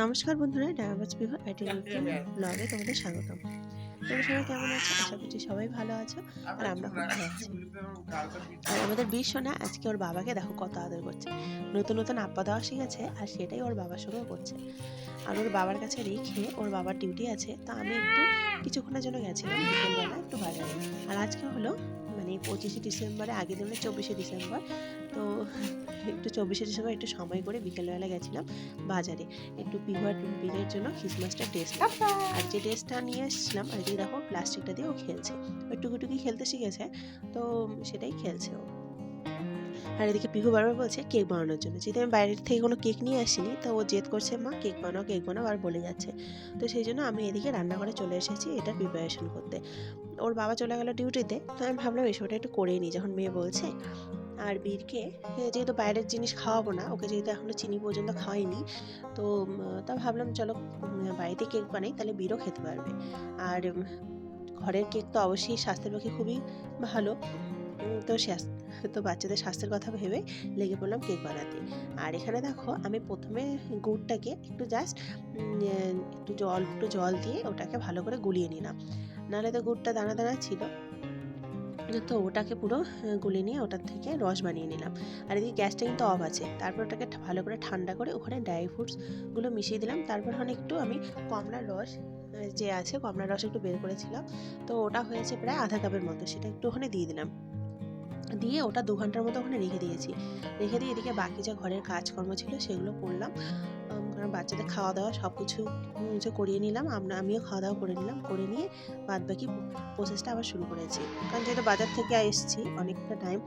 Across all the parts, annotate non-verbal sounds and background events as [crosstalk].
নমস্কার বন্ধুরা ডায়াবাজ বিভাগ আইটি ব্লগে তোমাদের স্বাগতম। তোমরা সবাই কেমন আছো? আশা করছি সবাই ভালো আছো আর আমরা খুব ভালো আছি। আর আমাদের বীর সোনা আজকে ওর বাবাকে দেখো কত আদর করছে। নতুন নতুন আপ্পা দেওয়া শিখেছে আর সেটাই ওর বাবার সঙ্গে করছে। আর ওর বাবার কাছে রেখে ওর বাবার ডিউটি আছে তা আমি একটু কিছুক্ষণের জন্য গেছিলাম বিকেলবেলা একটু বাজারে। আর আজকে হলো মানে পঁচিশে ডিসেম্বরে আগের দিন চব্বিশে ডিসেম্বর। তো একটু চব্বিশে ডিসেম্বর একটু সময় করে বিকেলবেলা গেছিলাম বাজারে। একটু পিভার পিভের জন্য খ্রিসমাসটা ড্রেস আর যে ড্রেসটা নিয়ে এসেছিলাম আর কি দেখো প্লাস্টিকটা দিয়ে ও খেলছে। ওই টুকি খেলতে শিখেছে তো সেটাই খেলছে ও। আর এদিকে পিহু বারবার বলছে কেক বানানোর জন্য। যেহেতু আমি বাইরের থেকে কোনো কেক নিয়ে আসিনি, তো ও জেদ করছে, মা, কেক বানাও কেক বানাও, আর বলে যাচ্ছে। তো সেই জন্য আমি এদিকে রান্নাঘরে চলে এসেছি এটা প্রিপারেশন করতে। ওর বাবা চলে গেল ডিউটিতে তো আমি ভাবলাম এসবটা একটু করেই নিই, যখন মেয়ে বলছে। আর বীরকে যেহেতু বাইরের জিনিস খাওয়াবো না, ওকে যেহেতু এখনও চিনি পর্যন্ত খাওয়াইনি, তো তা ভাবলাম চলো বাড়িতে কেক বানাই, তাহলে বীরও খেতে পারবে। আর ঘরের কেক তো অবশ্যই স্বাস্থ্যের পক্ষে খুবই ভালো। তো তো বাচ্চাদের স্বাস্থ্যের কথা ভেবে লেগে পড়লাম কেক বানাতে। আর এখানে দেখো, আমি প্রথমে গুড়টাকে একটু জাস্ট একটু জল একটু জল দিয়ে ওটাকে ভালো করে গুলিয়ে নিলাম। নাহলে তো গুড়টা দানা দানা ছিল। তো ওটাকে পুরো গুলে নিয়ে ওটার থেকে রস বানিয়ে নিলাম। আর এদিকে গ্যাসটা কিন্তু অফ আছে। তারপর ওটাকে ভালো করে ঠান্ডা করে ওখানে ড্রাই ফ্রুটসগুলো মিশিয়ে দিলাম। তারপর ওখানে একটু আমি কমলার রস যে আছে কমলার রস একটু বের করেছিলাম। তো ওটা হয়েছে প্রায় আধা কাপের মতো। সেটা একটু ওখানে দিয়ে দিলাম। দিয়ে ওটা দু ঘণ্টার মতো ওখানে রেখে দিয়েছি। রেখে দিয়ে এদিকে বাকি যা ঘরের কাজকর্ম ছিল সেগুলো করলাম। বাচ্চাদের খাওয়া দাওয়া সব কিছু যে করিয়ে নিলাম, আমরা, আমিও খাওয়া দাওয়া করে নিলাম, করে নিয়ে বাদ বাকি প্রসেসটা আবার শুরু করেছি। কারণ যেহেতু বাজার থেকে এসেছি, অনেকটা টাইম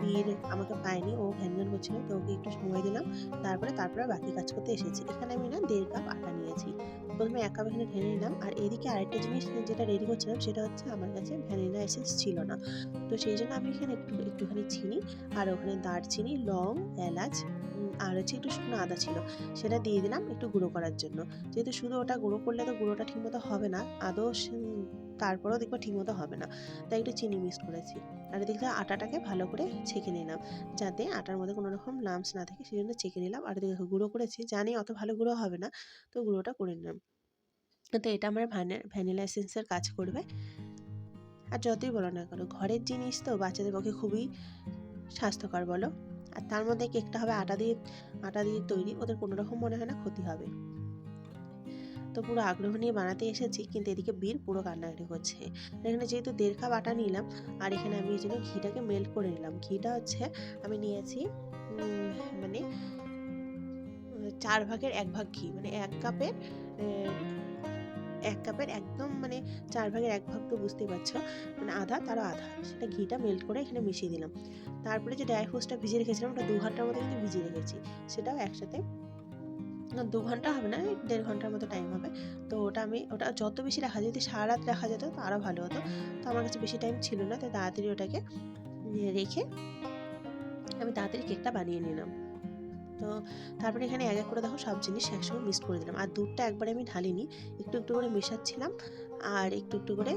বীর আমাকে পায়নি, ও ঘ্যান করছিল, তো ওকে একটু সময় দিলাম। তারপরে তারপরে বাকি কাজ করতে এসেছি। এখানে আমি না দেড় কাপ আটা নিয়েছি। প্রথমে এক কাপ এখানে ঢেলে নিলাম। আর এদিকে আরেকটা জিনিস যেটা রেডি করছিলাম, সেটা হচ্ছে আমার কাছে ভ্যানিলা এসেন্স ছিল না। তো সেই জন্য আমি এখানে একটু, একটুখানি চিনি, আর ওখানে দারচিনি, লং, এলাচ আর হচ্ছে একটু শুকনো আদা ছিল। সেটা দিয়ে দিলাম একটু গুঁড়ো করার জন্য। যেহেতু শুধু ওটা গুঁড়ো করলে তো গুঁড়োটা ঠিকমতো হবে না, আদৌ তারপরেও দেখব ঠিকমতো হবে না। তাই একটু চিনি মিক্স করেছি। আর এদিকে আটাটাকে ভালো করে ছেঁকে নিলাম। যাতে আটার মধ্যে কোনো রকম লামস না থাকে সেই জন্য ছেঁকে নিলাম। আর এদিকে গুঁড়ো করেছি। জানি অত ভালো গুঁড়ো হবে না, তো গুঁড়োটা করে নিলাম। তো এটা আমার ভ্যানিলা এসেন্সের কাজ করবে। আর যতই বলো না কেন, ঘরের জিনিস তো বাচ্চাদের পক্ষে খুবই স্বাস্থ্যকর বলো। আর তার মধ্যে কেকটা হবে আটা দিয়ে আটা দিয়ে তৈরি। ওদের কোনো রকম মনে হয় না ক্ষতি হবে। তো পুরো আগ্রহ নিয়ে বানাতে এসেছি, কিন্তু এদিকে বীর পুরো কান্নাকাটি করছে। এখানে যেহেতু দেড় কাপ আটা নিলাম, আর এখানে আমি এই জন্য ঘিটাকে মেল্ট করে নিলাম। ঘিটা হচ্ছে আমি নিয়েছি মানে চার ভাগের এক ভাগ ঘি মানে এক কাপের এক কাপের একদম মানে চার ভাগের এক ভাগ তো বুঝতেই পারছ মানে আধা, তারও আধা। সেটা ঘিটা মেল্ট করে এখানে মিশিয়ে দিলাম। তারপরে যে ড্রাই ফ্রুটসটা ভিজিয়ে রেখেছিলাম, ওটা দু ঘণ্টার মতো কিন্তু ভিজিয়ে রেখেছি। সেটাও একসাথে দু ঘণ্টা হবে না দেড় ঘণ্টার মতো টাইম হবে। তো ওটা আমি, ওটা যত বেশি রাখা যদি সারা রাত রাখা যেত, তো আরও ভালো হতো। তো আমার কাছে বেশি টাইম ছিল না, তাই তাড়াতাড়ি ওটাকে রেখে আমি তাড়াতাড়ি কেকটা বানিয়ে নিলাম। তো তারপরে এখানে এক এক করে দেখো সব জিনিস একসঙ্গে মিক্স করে দিলাম। আর দুধটা একবারে আমি ঢালিনি, একটু একটু করে মেশাচ্ছিলাম আর একটু একটু করে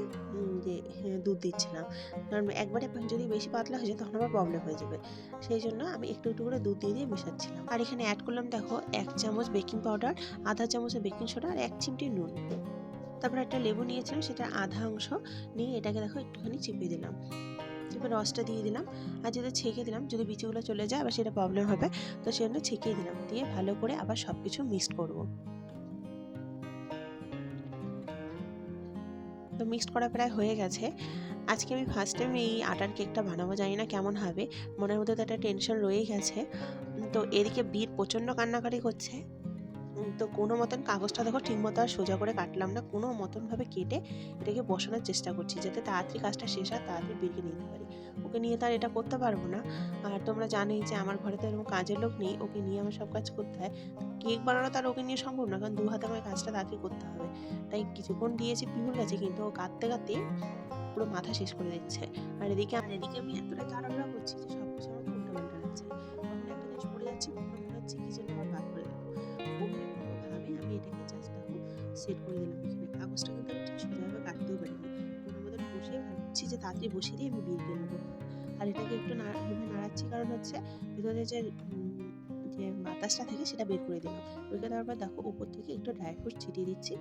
দুধ দিচ্ছিলাম। কারণ একবারে যদি বেশি পাতলা হয়ে যায় তখন আবার প্রবলেম হয়ে যাবে। সেই জন্য আমি একটু একটু করে দুধ দিয়ে দিয়ে মেশাচ্ছিলাম। আর এখানে অ্যাড করলাম দেখো এক চামচ বেকিং পাউডার আধা চামচের বেকিং সোডা আর এক চিমটি নুন। তারপর একটা লেবু নিয়েছিলাম, সেটা আধা অংশ নিয়ে এটাকে দেখো একটুখানি চিপিয়ে দিলাম। এবার রসটা দিয়ে দিলাম। আর যেটা ছেঁকে দিলাম, যদি বিচিগুলো চলে যায়, আবার সেটা প্রবলেম হবে, তো সেজন্য ছেঁকে দিলাম। দিয়ে ভালো করে আবার সব কিছু মিক্সড করব। তো মিক্সড করা প্রায় হয়ে গেছে। আজকে আমি ফার্স্ট টাইম এই আটার কেকটা বানাবো, জানি না কেমন হবে। মনের মধ্যে তো একটা টেনশন রয়েই গেছে। তো এদিকে বীর প্রচণ্ড কান্নাকাটি করছে। তো কোনো মতন কাগজটা দেখো ঠিক মতো আর সোজা করে কাটলাম না। কোনো মতনভাবে কেটে এটাকে বসানোর চেষ্টা করছি, যাতে তাড়াতাড়ি কাজটা শেষ হয়, তাড়াতাড়ি বীরকে নিতে পারি। ওকে নিয়ে তার এটা করতে পারব না। আর তোমরা জানোই যে আমার ঘরে তো এরকম কাজের লোক নেই, ওকে নিয়ে আমার সব কাজ করতে হয়। কেক বানানো তার ওকে নিয়ে সম্ভব না, কারণ দু হাতে আমার কাজটা তাকে করতে হবে। তাই কিছুক্ষণ দিয়েছি পিহুর কাছে কিন্তু ও কাঁদতে কাঁদতে পুরো মাথা শেষ করে দিচ্ছে। আর এদিকে আর এদিকে আমি এতটা তাড়াহুড়া করছি যে সব কিছু আমার উল্টো পাল্টা লাগছে কখনো একটা জিনিস পড়ে যাচ্ছে মনে হচ্ছে, কি যেন আবার বাদ যাব অমনি কোনোভাবে আমি এটাকে জাস্ট সেট করে দিলাম। যে তাড়াতাড়ি বসিয়ে দিয়ে আমি বিল নেব। আর এটাকে একটু নাড়া- নাড়াচ্ছি কারণ হচ্ছে ভিতরে যে যে বাতাসটা থাকে সেটা বের করে দিলাম। ওইটা পর দেখো উপর থেকে একটু ড্রাই ফ্রুট ছিটিয়ে দিচ্ছি।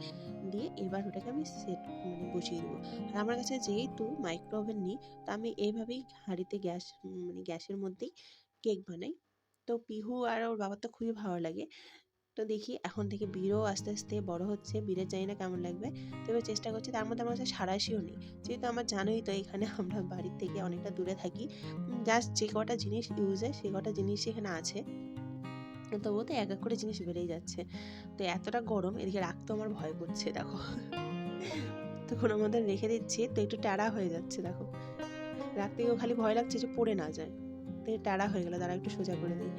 দিয়ে এবার ওটাকে আমি সেট মানে বসিয়ে দেবো। আর আমার কাছে যেহেতু মাইক্রো ওভেন নেই, তো আমি এইভাবেই হাঁড়িতে গ্যাস মানে গ্যাসের মধ্যেই কেক বানাই। তো পিহু আর ওর বাবার তো খুবই ভালো লাগে। তো দেখি এখন থেকে বীরও আস্তে আস্তে বড় হচ্ছে, বীরের জানি না কেমন লাগবে। তো এবার চেষ্টা করছি, তার মধ্যে আমার কাছে সারাশিও নেই। যেহেতু আমার জানোই তো এখানে [laughs] আমরা বাড়ির থেকে অনেকটা দূরে থাকি। জাস্ট যে কটা জিনিস ইউজ হয় সে কটা জিনিস এখানে আছে। তবুও তো এক এক করে জিনিস বেড়েই যাচ্ছে। তো এতটা গরম, এদিকে রাখতেও আমার ভয় করছে, দেখো। তো কোনো মধ্যে রেখে দিচ্ছি, তো একটু টাড়া হয়ে যাচ্ছে, দেখো। রাখতে খালি ভয় লাগছে যে পড়ে না যায়। তো টাড়া হয়ে গেল তারা একটু সোজা করে দিই।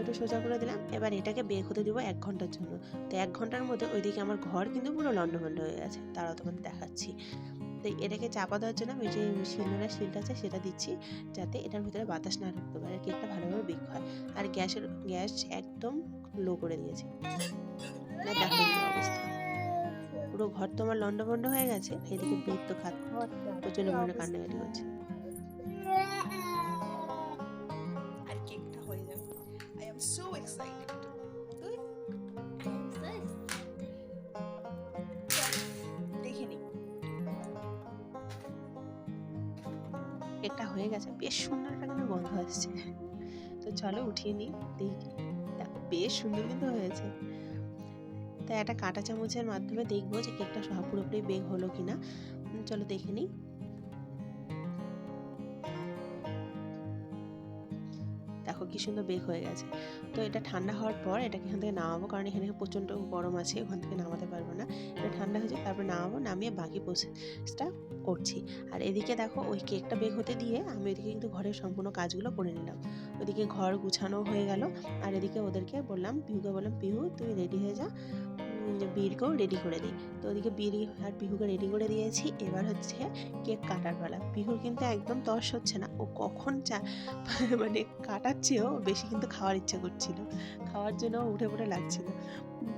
একটু সোজা করে দিলাম। এবার এটাকে বেক হতে দিব এক ঘণ্টার জন্য। তো এক ঘণ্টার মধ্যে ওইদিকে আমার ঘর কিন্তু পুরো লন্ডভন্ড হয়ে গেছে। তারাও তোমাদের দেখাচ্ছি। তো এটাকে চাপা দেওয়ার জন্য আমি যে শিলনোড়ার শিলটা আছে সেটা দিচ্ছি, যাতে এটার ভিতরে বাতাস না ঢুকতে পারে, কেকটা ভালোভাবে বেক হয়। আর গ্যাসের, গ্যাস একদম লো করে দিয়েছি। অবস্থা। পুরো ঘর তো আমার লন্ডভন্ড হয়ে গেছে, এদিকে বেদ তো খাত প্রচণ্ড পরিমাণে কান্নাকাটি করছে কেকটা হয়ে গেছে। বেশ সুন্দর একটা কিন্তু গন্ধ আসছে। তো চলো উঠিয়ে নিই, দেখি। বেশ সুন্দর কিন্তু হয়েছে। তাই একটা কাঁটা চামচের মাধ্যমে দেখব যে কেকটা পুরোপুরি বেগ হলো কিনা। না চলো দেখে নিই। দেখো কি সুন্দর বেক হয়ে গেছে। তো এটা ঠান্ডা হওয়ার পর এটাকে এখান থেকে নামাবো, কারণ এখানে প্রচণ্ড গরম আছে, ওখান থেকে নামাতে পারব না। এটা ঠান্ডা হয়ে যায়, তারপর নামাবো, নামিয়ে বাকি প্রসেসটা করছি। আর এদিকে দেখো, ওই কেকটা বেক হতে দিয়ে আমি ওইদিকে কিন্তু ঘরের সম্পূর্ণ কাজগুলো করে নিলাম। ওইদিকে ঘর গুছানো হয়ে গেল, আর এদিকে ওদেরকে বললাম, পিহুকে বললাম, পিহু তুমি রেডি হয়ে যা বীরকেও রেডি করে দিই। তো ওদিকে বীর আর বিহুকে রেডি করে দিয়েছি। এবার হচ্ছে কেক কাটার বেলা পিহুর কিন্তু একদম তস হচ্ছে না। ও কখন চা [laughs] মানে কাটার চেয়েও বেশি কিন্তু খাওয়ার ইচ্ছে করছিল। খাওয়ার জন্য উঠে পড়ে লাগছিল।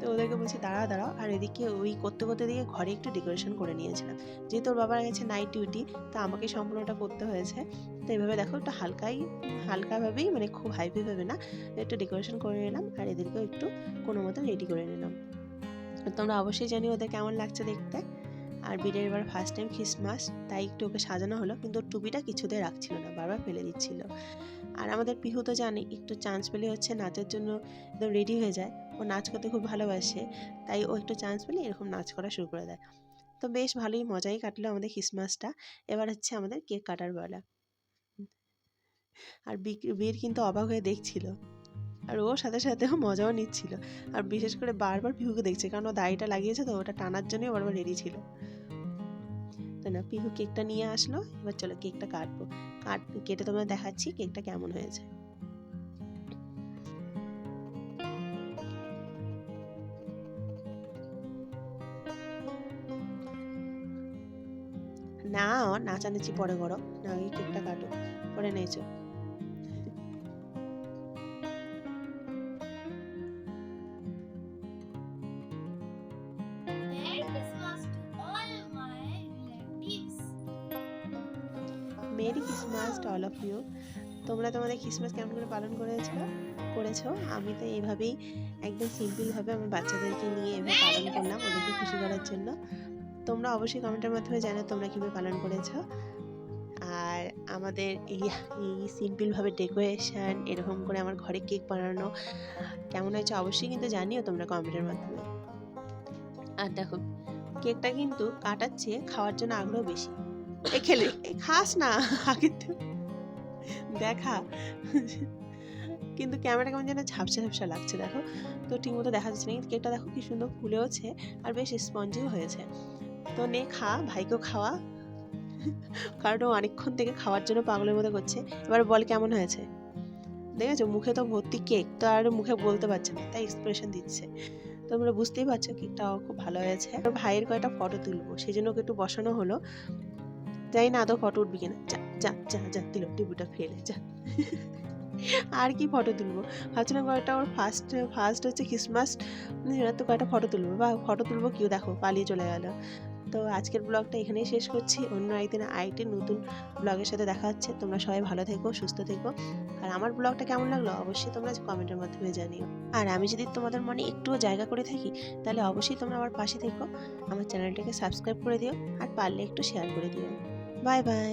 তো ওদেরকে বলছি দাঁড়া দাঁড়াও। আর এদিকে ওই করতে করতে দিকে ঘরে একটু ডেকোরেশন করে নিয়েছিলাম। যেহেতু ওর বাবার গেছে নাইট ডিউটি তো আমাকে সম্পূর্ণটা করতে হয়েছে। তো এইভাবে দেখো, একটু হালকাই, হালকাভাবেই মানে খুব হাইভি ভাবে না, একটু ডেকোরেশন করে নিলাম। আর এদেরকেও একটু কোনো মতো রেডি করে নিলাম। তোমরা অবশ্যই জানি ওদের কেমন লাগছে দেখতে। আর বীরের এবার ফার্স্ট টাইম খ্রিসমাস তাই একটু ওকে সাজানো হলো, কিন্তু টুপিটা কিছুতে রাখছিল না, বারবার ফেলে দিচ্ছিল। আর আমাদের পিহু তো জানি, একটু চান্স পেলে হচ্ছে নাচের জন্য একদম রেডি হয়ে যায়। ও নাচ করতে খুব ভালোবাসে, তাই ও একটু চান্স পেলে এরকম নাচ করা শুরু করে দেয়। তো বেশ ভালোই মজাই কাটলো আমাদের খ্রিসমাসটা এবার হচ্ছে আমাদের কেক কাটার বেলা। আর বীর কিন্তু অবাক হয়ে দেখছিল। আর ও সাথে সাথেও মজাও নিচ্ছিল। আর বিশেষ করে বারবার পিহুকে দেখছে, কারণ ও দাড়িটা লাগিয়েছে তো, ওটা টানার জন্যই বারবার রেডি ছিল। তো না, পিহু কেকটা নিয়ে আসলো, এবার চলো কেকটা কাটবো। কাট, কেটে তোমাদের দেখাচ্ছি কেকটা কেমন হয়েছে। না নাচানাচি পরে করো না কেকটা কাটো পরে নেচো merry Christmas to all of you তোমরা তোমাদের ক্রিসমাস কেমন করে পালন করেছ? করেছ? আমি তো এইভাবেই একদম সিম্পলভাবে আমার বাচ্চাদেরকে নিয়ে এভাবে পালন করলাম ওদেরকে খুশি করার জন্য। তোমরা অবশ্যই কমেন্টের মাধ্যমে জানো তোমরা কীভাবে পালন করেছ। আর আমাদের এই এই সিম্পলভাবে ডেকোরেশন এরকম করে আমার ঘরে কেক বানানো কেমন হয়েছে অবশ্যই কিন্তু জানিও তোমরা কমেন্টের মাধ্যমে। আর দেখো কেকটা কিন্তু কাটার চেয়ে খাওয়ার জন্য আগ্রহ বেশি। এ খেলে খাস না, আগে দেখা। কিন্তু ক্যামেরা কেমন যেন ঝাপসা ঝাপসা লাগছে, দেখো। তো ঠিকমতো দেখা যাচ্ছে না কেকটা দেখো কি সুন্দর ফুলেওছে আর বেশ স্পঞ্জিও হয়েছে। তো নে, খা, ভাইকেও খাওয়া। কারণ ও অনেকক্ষণ থেকে খাওয়ার জন্য পাগলের মতো করছে। এবার বল কেমন হয়েছে? দেখেছ? মুখে তো ভর্তি কেক, তো আর মুখে বলতে পারছে না, তাই এক্সপ্রেশন দিচ্ছে। তোমরা বুঝতেই পারছ কেকটা খুব ভালো হয়েছে। ভাইয়ের কয়েকটা ফটো তুলবো, সেই জন্য ওকে একটু বসানো হলো। জানি না, আদৌ ফটো উঠবি কিনা? যা যা যা যা দিল টিভিটা ফেলে, যা। আর কি ফটো তুলবো? ভাবছিলাম কয়েকটা ওর ফার্স্ট ফার্স্ট হচ্ছে ক্রিসমাস তো কয়েকটা ফটো তুলবো। বা ফটো তুলবো কেউ দেখো, পালিয়ে চলে গেল। তো আজকের ব্লগটা এখানেই শেষ করছি। অন্য একদিন আরেকটি নতুন ব্লগের সাথে দেখা হচ্ছে। তোমরা সবাই ভালো থেকো, সুস্থ থেকো। আর আমার ব্লগটা কেমন লাগল? অবশ্যই তোমরা কমেন্টের মাধ্যমে জানিও। আর আমি যদি তোমাদের মনে একটুও জায়গা করে থাকি, তাহলে অবশ্যই তোমরা আমার পাশে থেকো। আমার চ্যানেলটাকে সাবস্ক্রাইব করে দিও। আর পারলে একটু শেয়ার করে দিও। Bye bye